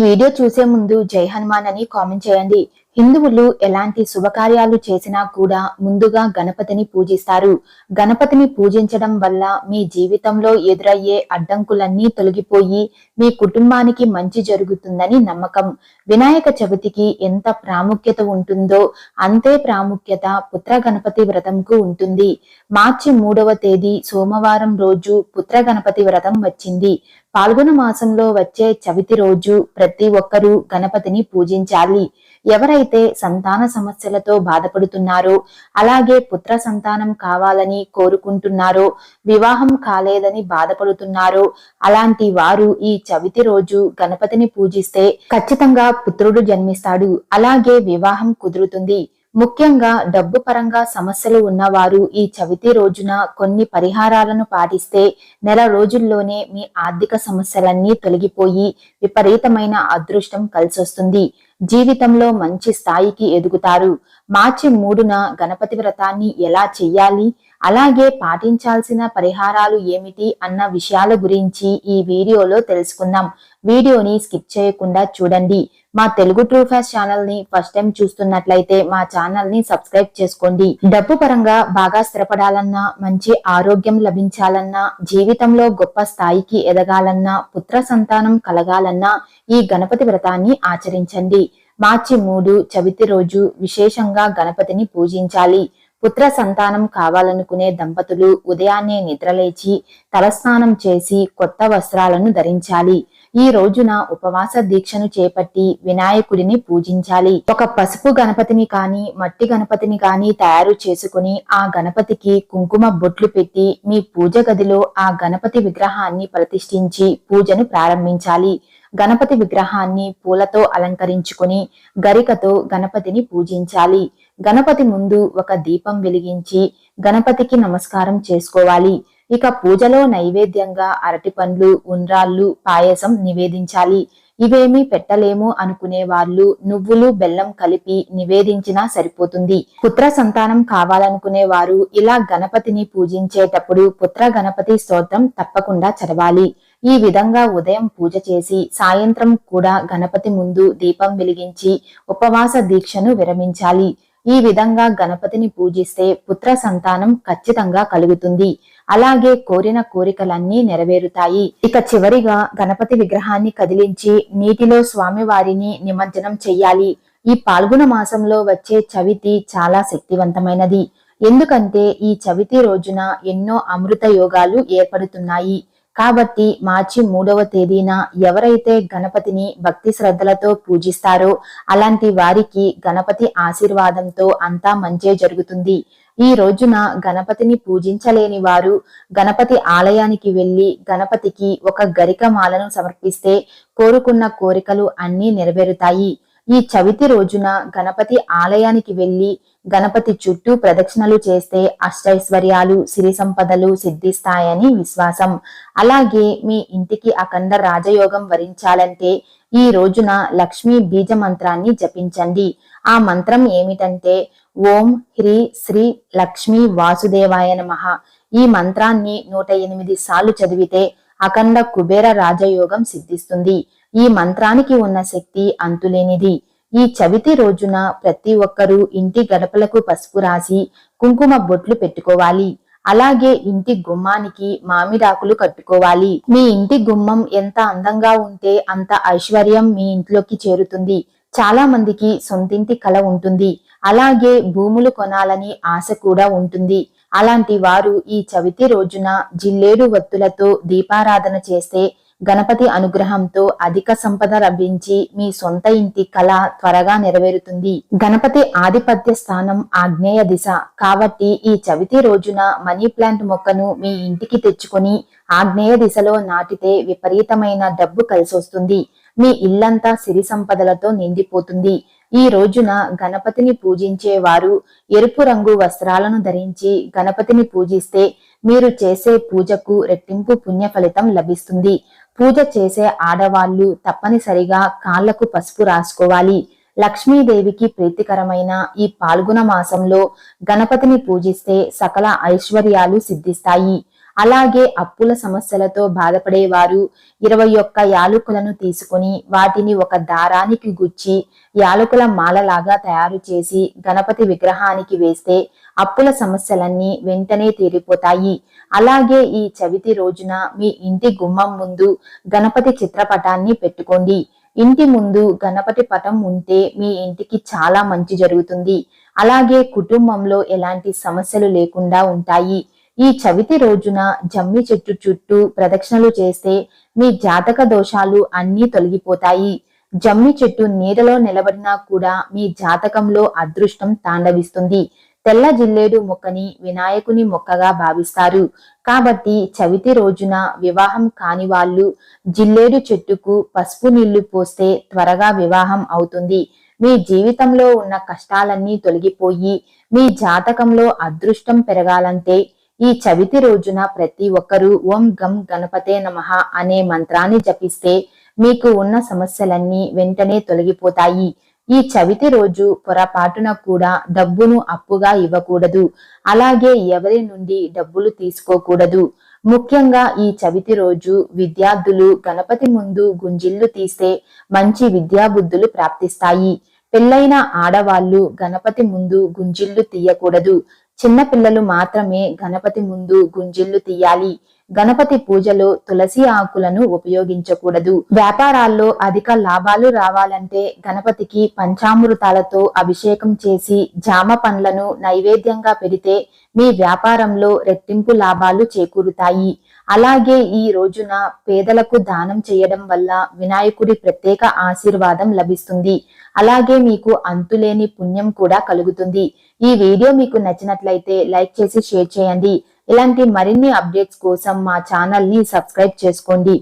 Video చూసే ముందు జై హనుమాన్ అని కామెంట్ చేయండి. హిందువులు ఎలాంటి శుభకార్యాలు చేసినా కూడా ముందుగా గణపతిని పూజిస్తారు. గణపతిని పూజించడం వల్ల మీ జీవితంలో ఎదురయ్యే అడ్డంకులన్నీ తొలగిపోయి మీ కుటుంబానికి మంచి జరుగుతుందని నమ్మకం. వినాయక చవితికి ఎంత ప్రాముఖ్యత ఉంటుందో అంతే ప్రాముఖ్యత పుత్ర గణపతి వ్రతంకు ఉంటుంది. మార్చి మూడవ తేదీ సోమవారం రోజు పుత్ర గణపతి వ్రతం వచ్చింది. పాల్గొన మాసంలో వచ్చే చవితి రోజు ప్రతి ఒక్కరూ గణపతిని పూజించాలి. ఎవరైతే సంతాన సమస్యలతో బాధపడుతున్నారో అలాగే పుత్ర సంతానం కావాలని కోరుకుంటున్నారో వివాహం కాలేదని బాధపడుతున్నారో అలాంటి వారు ఈ చవితి రోజు గణపతిని పూజిస్తే ఖచ్చితంగా పుత్రుడు జన్మిస్తాడు. అలాగే వివాహం కుదురుతుంది. ముఖ్యంగా డబ్బు పరంగా సమస్యలు ఉన్నవారు ఈ చవితి రోజున కొన్ని పరిహారాలను పాటిస్తే నెల రోజుల్లోనే మీ ఆర్థిక సమస్యలన్నీ తొలగిపోయి విపరీతమైన అదృష్టం కలిసొస్తుంది. జీవితంలో మంచి స్థాయికి ఎదుగుతారు. మార్చి మూడున గణపతి వ్రతాన్ని ఎలా చెయ్యాలి? అలాగే పాటించాల్సిన పరిహారాలు ఏమిటి అన్న విషయాల గురించి ఈ వీడియోలో తెలుసుకుందాం. వీడియోని స్కిప్ చేయకుండా చూడండి. మా తెలుగు ట్రూ ఫాస్ట్ ఛానల్ని ఫస్ట్ టైం చూస్తున్నట్లయితే మా ఛానల్ని సబ్స్క్రైబ్ చేసుకోండి. డబ్బు పరంగా బాగా స్థిరపడాలన్నా మంచి ఆరోగ్యం లభించాలన్నా జీవితంలో గొప్ప స్థాయికి ఎదగాలన్నా పుత్ర సంతానం కలగాలన్నా ఈ గణపతి వ్రతాన్ని ఆచరించండి. మార్చి మూడు చవితి రోజు విశేషంగా గణపతిని పూజించాలి. పుత్ర సంతానం కావాలనుకునే దంపతులు ఉదయాన్నే నిద్రలేచి తలస్నానం చేసి కొత్త వస్త్రాలను ధరించాలి. ఈ రోజున ఉపవాస దీక్షను చేపట్టి వినాయకుడిని పూజించాలి. ఒక పసుపు గణపతిని కాని మట్టి గణపతిని కాని తయారు చేసుకుని ఆ గణపతికి కుంకుమ బొట్లు పెట్టి మీ పూజ గదిలో ఆ గణపతి విగ్రహాన్ని ప్రతిష్ఠించి పూజను ప్రారంభించాలి. గణపతి విగ్రహాన్ని పూలతో అలంకరించుకుని గరికతో గణపతిని పూజించాలి. గణపతి ముందు ఒక దీపం వెలిగించి గణపతికి నమస్కారం చేసుకోవాలి. ఇక పూజలో నైవేద్యంగా అరటి పండ్లు ఉండ్రాళ్ళు పాయసం నివేదించాలి. ఇవేమీ పెట్టలేము అనుకునే వాళ్ళు నువ్వులు బెల్లం కలిపి నివేదించినా సరిపోతుంది. పుత్ర సంతానం కావాలనుకునే వారు ఇలా గణపతిని పూజించేటప్పుడు పుత్ర గణపతి స్తోత్రం తప్పకుండా చదవాలి. ఈ విధంగా ఉదయం పూజ చేసి సాయంత్రం కూడా గణపతి ముందు దీపం వెలిగించి ఉపవాస దీక్షను విరమించాలి. ఈ విధంగా గణపతిని పూజిస్తే పుత్ర సంతానం ఖచ్చితంగా కలుగుతుంది. అలాగే కోరిన కోరికలన్నీ నెరవేరుతాయి. ఇక చివరిగా గణపతి విగ్రహాన్ని కదిలించి నీటిలో స్వామివారిని నిమజ్జనం చెయ్యాలి. ఈ పాల్గొన మాసంలో వచ్చే చవితి చాలా శక్తివంతమైనది. ఎందుకంటే ఈ చవితి రోజున ఎన్నో అమృత యోగాలు ఏర్పడుతున్నాయి. కాబట్టి మార్చి మూడవ తేదీన ఎవరైతే గణపతిని భక్తి శ్రద్ధలతో పూజిస్తారో అలాంటి వారికి గణపతి ఆశీర్వాదంతో అంతా మంచే జరుగుతుంది. ఈ రోజున గణపతిని పూజించలేని వారు గణపతి ఆలయానికి వెళ్ళి గణపతికి ఒక గరిక మాలను సమర్పిస్తే కోరుకున్న కోరికలు అన్నీ నెరవేరుతాయి. ఈ చవితి రోజున గణపతి ఆలయానికి వెళ్ళి గణపతి చుట్టూ ప్రదక్షిణలు చేస్తే అష్టైశ్వర్యాలు సిరి సంపదలు సిద్ధిస్తాయని విశ్వాసం. అలాగే మీ ఇంటికి అఖండ రాజయోగం వరించాలంటే ఈ రోజున లక్ష్మీ బీజ మంత్రాన్ని జపించండి. ఆ మంత్రం ఏమిటంటే ఓం హ్రీ శ్రీ లక్ష్మీ వాసుదేవాయ నమ. ఈ మంత్రాన్ని నూట ఎనిమిది సార్లు చదివితే అఖండ కుబేర రాజయోగం సిద్ధిస్తుంది. ఈ మంత్రానికి ఉన్న శక్తి అంతులేనిది. ఈ చవితి రోజున ప్రతి ఒక్కరూ ఇంటి గడపలకు పసుపు రాసి కుంకుమ బొట్లు పెట్టుకోవాలి. అలాగే ఇంటి గుమ్మానికి మామిడాకులు కట్టుకోవాలి. మీ ఇంటి గుమ్మం ఎంత అందంగా ఉంటే అంత ఐశ్వర్యం మీ ఇంట్లోకి చేరుతుంది. చాలా మందికి సొంతింటి కల ఉంటుంది. అలాగే భూములు కొనాలని ఆశ కూడా ఉంటుంది. అలాంటి వారు ఈ చవితి రోజున జిల్లేడు వత్తులతో దీపారాధన చేస్తే గణపతి అనుగ్రహంతో అధిక సంపద లభించి మీ సొంత ఇంటి కళ త్వరగా నెరవేరుతుంది. గణపతి ఆధిపత్య స్థానం ఆగ్నేయ దిశ. కాబట్టి ఈ చవితి రోజున మనీ ప్లాంట్ మొక్కను మీ ఇంటికి తెచ్చుకొని ఆగ్నేయ దిశలో నాటితే విపరీతమైన డబ్బు కలిసొస్తుంది. మీ ఇల్లంతా సిరి సంపదలతో నిండిపోతుంది. ఈ రోజున గణపతిని పూజించేవారు ఎరుపు రంగు వస్త్రాలను ధరించి గణపతిని పూజిస్తే మీరు చేసే పూజకు రెట్టింపు పుణ్య ఫలితం లభిస్తుంది. పూజ చేసే ఆడవాళ్ళు తప్పనిసరిగా కాళ్ళకు పసుపు రాసుకోవాలి. లక్ష్మీదేవికి ప్రీతికరమైన ఈ పాల్గొన మాసంలో గణపతిని పూజిస్తే సకల ఐశ్వర్యాలు సిద్ధిస్తాయి. అలాగే అప్పుల సమస్యలతో బాధపడేవారు. ఇరవై ఒక్క యాలుకులను తీసుకుని వాటిని ఒక దారానికి గుచ్చి యాలకుల మాలలాగా తయారు చేసి గణపతి విగ్రహానికి వేస్తే అప్పుల సమస్యలన్నీ వెంటనే తీరిపోతాయి. అలాగే ఈ చవితి రోజున మీ ఇంటి గుమ్మం ముందు గణపతి చిత్రపటాన్ని పెట్టుకోండి. ఇంటి ముందు గణపతి పటం ఉంటే మీ ఇంటికి చాలా మంచి జరుగుతుంది. అలాగే కుటుంబంలో ఎలాంటి సమస్యలు లేకుండా ఉంటాయి. ఈ చవితి రోజున జమ్మి చెట్టు చుట్టూ ప్రదక్షిణలు చేస్తే మీ జాతక దోషాలు అన్నీ తొలగిపోతాయి. జమ్మి చెట్టు నీడలో నిలబడినా కూడా మీ జాతకంలో అదృష్టం తాండవిస్తుంది. తెల్ల జిల్లేడు మొక్కని వినాయకుని మొక్కగా భావిస్తారు. కాబట్టి చవితి రోజున వివాహం కాని వాళ్ళు జిల్లేడు చెట్టుకు పసుపు నీళ్ళు పోస్తే త్వరగా వివాహం అవుతుంది. మీ జీవితంలో ఉన్న కష్టాలన్నీ తొలగిపోయి మీ జాతకంలో అదృష్టం పెరగాలంటే ఈ చవితి రోజున ప్రతి ఒక్కరూ ఓం గం గణపతే నమః అనే మంత్రాన్ని జపిస్తే మీకు ఉన్న సమస్యలన్నీ వెంటనే తొలగిపోతాయి. ఈ చవితి రోజు పొరపాటున కూడా డబ్బును అప్పుగా ఇవ్వకూడదు. అలాగే ఎవరి నుండి డబ్బులు తీసుకోకూడదు. ముఖ్యంగా ఈ చవితి రోజు విద్యార్థులు గణపతి ముందు గుంజిళ్ళు తీస్తే మంచి విద్యాబుద్ధులు ప్రాప్తిస్తాయి. పెళ్ళైన ఆడవాళ్ళు గణపతి ముందు గుంజిళ్ళు తీయకూడదు. చిన్న పిల్లలు మాత్రమే గణపతి ముందు గుంజిళ్ళు తీయాలి. గణపతి పూజలో తులసి ఆకులను ఉపయోగించకూడదు. వ్యాపారాల్లో అధిక లాభాలు రావాలంటే గణపతికి పంచామృతాలతో అభిషేకం చేసి జామ పండ్లను నైవేద్యంగా పెడితే మీ వ్యాపారంలో రెట్టింపు లాభాలు చేకూరుతాయి. అలాగే ఈ రోజున పేదలకు దానం చేయడం వల్ల వినాయకుడి ప్రత్యేక ఆశీర్వాదం లభిస్తుంది. అలాగే మీకు అంతులేని పుణ్యం కూడా కలుగుతుంది. ఈ వీడియో మీకు నచ్చినట్లయితే లైక్ చేసి షేర్ చేయండి. ఇలాంటి మరిన్ని అప్డేట్స్ కోసం మా ఛానల్ని సబ్స్క్రైబ్ చేసుకోండి.